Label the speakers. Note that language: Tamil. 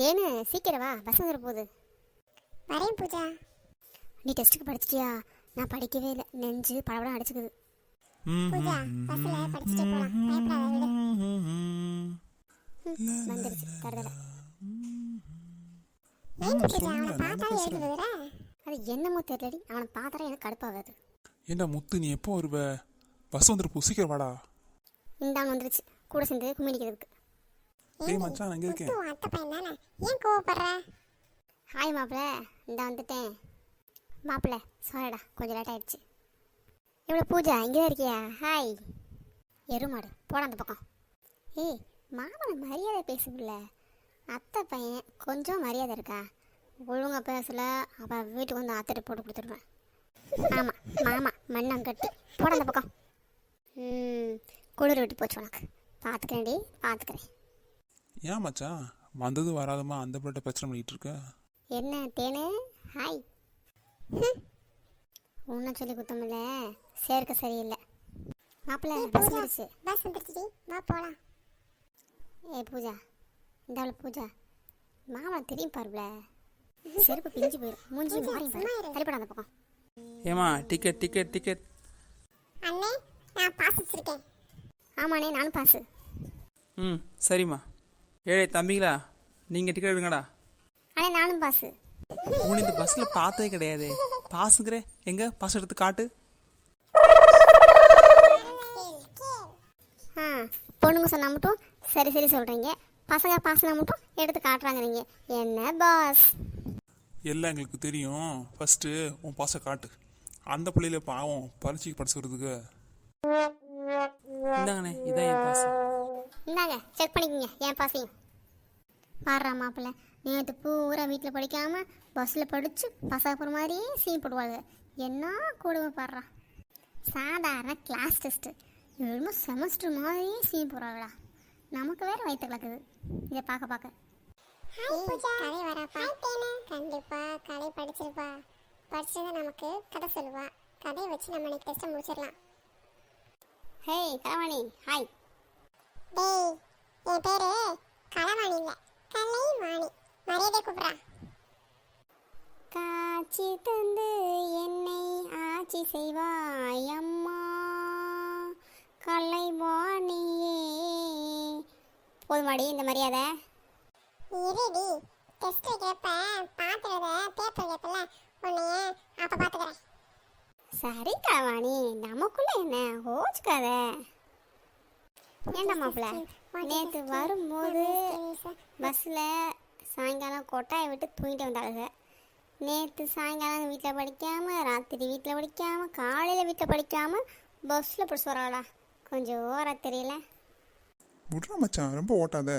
Speaker 1: தேனு சீக்கிரம் வா பஸ் வந்துட போகுது.
Speaker 2: வரேன் பூஜா.
Speaker 1: நீ டெஸ்ட்டுக்கு படிச்சிட்டியா? நான் படிக்கவே இல்லை. நெஞ்சு படபடம் அடிச்சுக்குது.
Speaker 2: பூஜா பஸ்ல படிச்சுட்டே போலாம். பயப்படாத விடு.
Speaker 1: வந்துருச்சு. தரதல
Speaker 2: ஏன் பூஜா அவனை பார்த்தாலே எழுதுதுற
Speaker 1: அது என்னமோ தெரியலடி. அவனை பார்த்தாலே எனக்கு கடுப்பாகாது.
Speaker 3: ஏண்டா முத்து நீ எப்போ வருவ? பஸ் சீக்கிரம் வாடா.
Speaker 1: இந்தாங்க வந்துருச்சு. கூட சேர்ந்து கும்மி அடிக்கிறதுக்கு.
Speaker 3: டேய் மச்சான் இங்க இருக்கேன்.
Speaker 2: அத்தை பையன் தானே? ஏன் கோவப்படுற?
Speaker 1: ஹாய் மாப்பிள்ள இந்த வந்துட்டேன். மாப்பிள்ள சாரிடா கொஞ்சம் லேட் ஆயிடுச்சு. இவ்வளோ பூஜா? இங்கே தான் இருக்கியா? ஹாய் எருமாடு போட அந்த பக்கம். ஏய் மாமனை மரியாதை பேசுபில்ல அத்தை பையன் கொஞ்சம் மரியாதை இருக்கா? ஒழுங்கா பேசல அப்போ வீட்டுக்கு வந்து அத்தைட்டு போட்டு கொடுத்துருவேன் ஆமாம் மாமா மண்ணங்கட்டு போட அந்த பக்கம். ம் குளிர் விட்டு போச்சு உனக்கு. பார்த்துக்கிறேன்டி பார்த்துக்கிறேன்
Speaker 3: ஏன் மச்சான் வந்தது வராதமா அந்த பிள்ளை பிரச்சனை பண்ணிட்டு இருக்க?
Speaker 1: என்ன தேனு? ஹாய். ஒன்றும் சொல்லி குத்தமில்ல சேர்க்க சரியில்லை. மாப்பிள்ள பஸ் வந்துருச்சு.
Speaker 2: பஸ் வந்துருச்சுடி. வா போலாம்.
Speaker 1: ஏய் பூஜா. இந்த அவளை பூஜா. மாமா திரும்பி பாருப்ல. செருப்பு பிஞ்சு போயிடும் மூஞ்சி மாறி பாரு. தள்ளிப்பட அந்த பக்கம்.
Speaker 4: ஏமா டிக்கெட் டிக்கெட் டிக்கெட்
Speaker 2: அண்ணே நான் பாஸ் வச்சிருக்கேன்.
Speaker 1: ஆமாண்ணே நானும் பாசு
Speaker 4: ம் சரிம்மா. ஏழை தம்பிங்களா நீங்கள் டிக்கெட் எடுங்கடா.
Speaker 1: அண்ணே நானும் பாசு
Speaker 4: உன் இந்த பஸ்ஸில் பார்த்ததே கிடையாது. பாஸுங்கிற எங்க? பாஸ் எடுத்து காட்டு.
Speaker 1: ஆ பொண்ணுங்க சொன்னா மட்டும் சரி சரி சொல்கிறீங்க பசங்க பாசங்க மட்டும் எடுத்து காட்டுறாங்க நீங்கள் என்ன பாஸ்
Speaker 3: எல்லாம் எங்களுக்கு தெரியும். ஃபர்ஸ்ட்டு உன் பாச காட்டு. அந்த பிள்ளையில பாவம் பரீட்சைக்கு படிச்சுக்கிறதுக்கு.
Speaker 4: இந்தாங்கண்ணே இதான் என் பாஸ்
Speaker 1: இந்தாங்க செக் பண்ணிக்கோங்க என் பாசையும் பாடுறா மாப்பிள்ள. நேற்று பூரா வீட்டில் படிக்காமல் பஸ்ஸில் படித்து பசங்க மாதிரியே சீன் போடுவாங்க என்ன கொடுமை பாடுறா. சாதாரண கிளாஸ் டெஸ்ட்டு என்னமோ செமஸ்டர் மாதிரியே சீன் போடுறாங்களா நமக்கு வேறு வயிற்று கலக்குது இதை பார்க்க பார்க்க.
Speaker 2: கலை வராப்பா. படிச்சிருப்பா. படிச்சதை நமக்கு கதை சொல்லுவா. கதையை வச்சு நம்ம இன்னைக்கு டெஸ்ட்டை முடிச்சிடலாம்.
Speaker 1: ஹேய் கலவாணி ஹாய்
Speaker 2: டேய் என் பேரு களவாணி இல்ல. கலைவாணி. மரியாதை கூப்பிடுறா.
Speaker 1: காட்சி தந்து என்னை ஆட்சி செய்வாய் அம்மா. கலைவாணியே. போதுமாடி இந்த மரியாதை.
Speaker 2: இருடி டெஸ்ட் வைக்கிறப்ப பாத்துறத பேப்பர் கேப்பல உன்னைய அப்ப பாத்துக்கிறேன்.
Speaker 1: சரி கலவாணி நமக்குள்ள என்ன? ஓச்சுக்காத. ஏண்டா மாப்பிள்ள? நேற்று வரும்போது பஸ்ஸில் சாயங்காலம் கொட்டாயை விட்டு தூங்கிட்டு வந்தாளுங்க நேற்று சாயங்காலம் வீட்டில் படிக்காமல் ராத்திரி வீட்டில் படிக்காமல் காலையில் வீட்டில் படிக்காமல் பஸ்ஸில் பிடிச்சி வராளா? கொஞ்சம் ஓர தெரியல.
Speaker 3: விட்றா மச்சான் ரொம்ப ஓட்டாத.